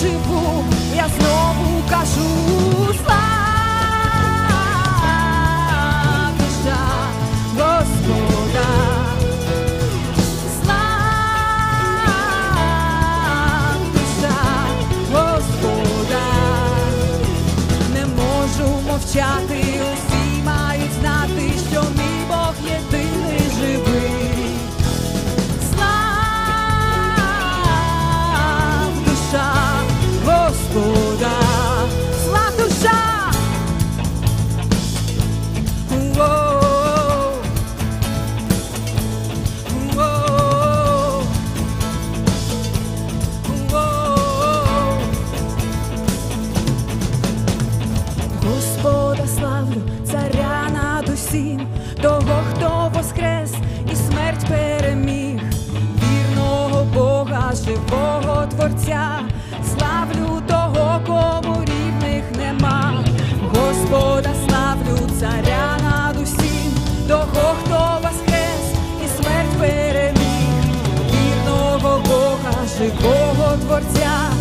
живу, я знову кажу. всім того, хто воскрес і смерть переміг, вірного Бога, живого Творця, славлю того, кому рівних нема, Господа славлю царя над усім, того, хто воскрес і смерть переміг, вірного Бога, живого Творця.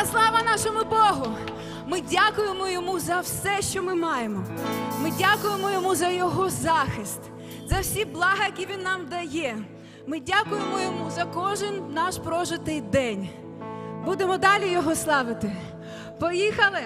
Ця слава нашому Богу. Ми дякуємо йому за все, що ми маємо. Ми дякуємо йому за його захист, за всі блага, які він нам дає. Ми дякуємо йому за кожен наш прожитий день. Будемо далі його славити. Поїхали!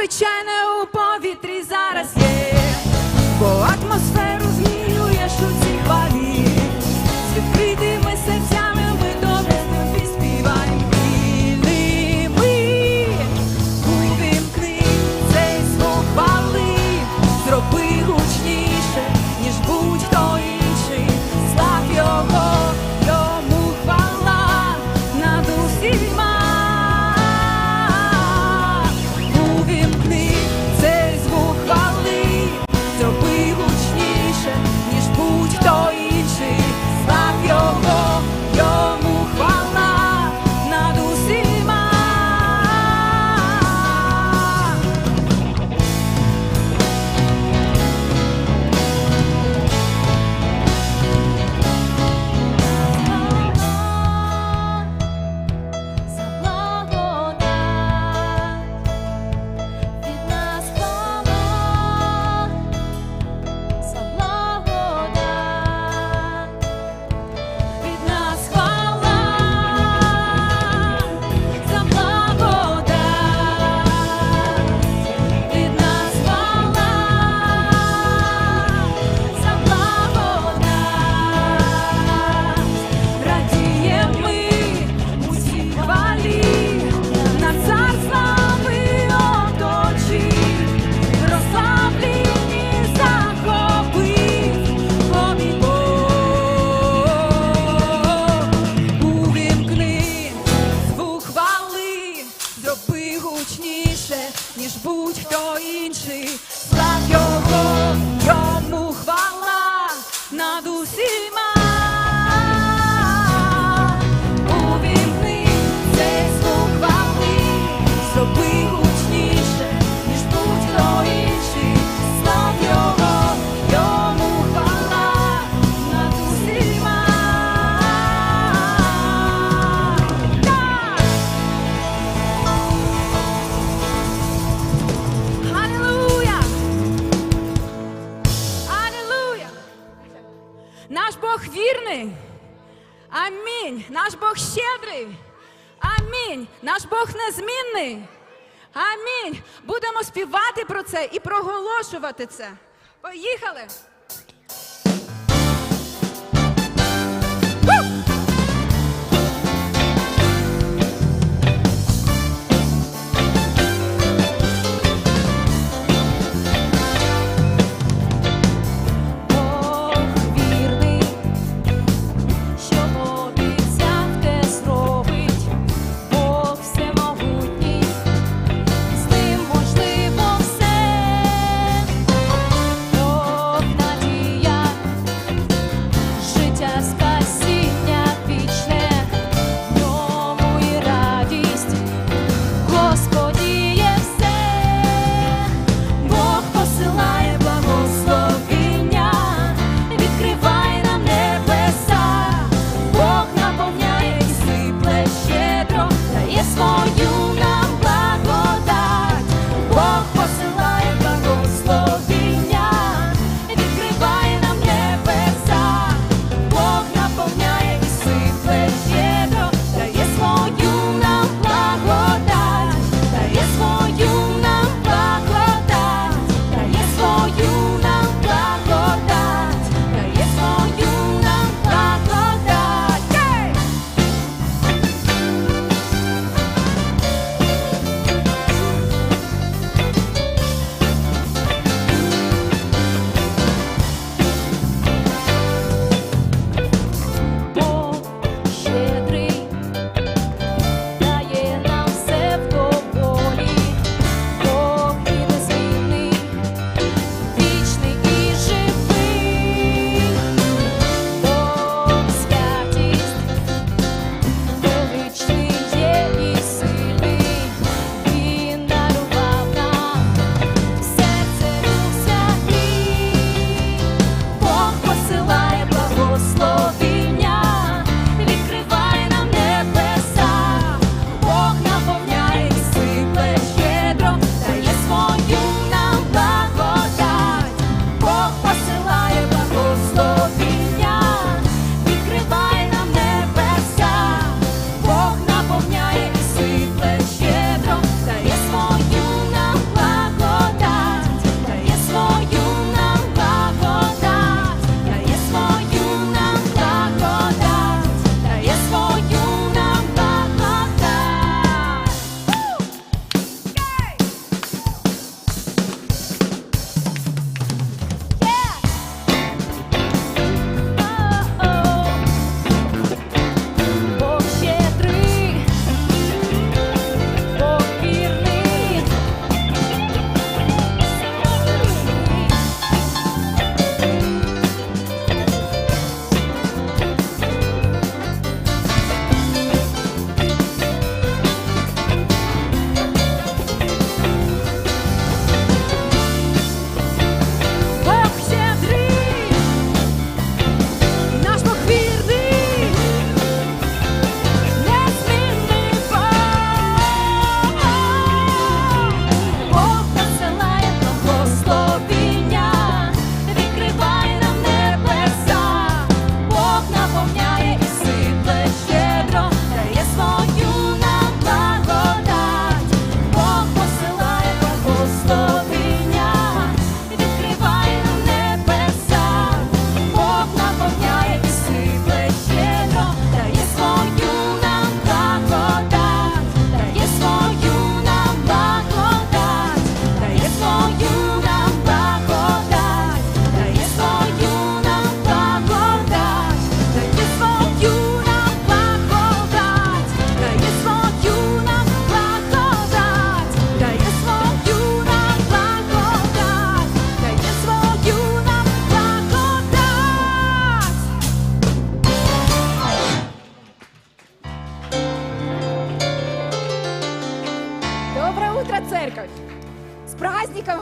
for Channel. незмінний. Амінь. Будемо співати про це і проголошувати це. Поїхали!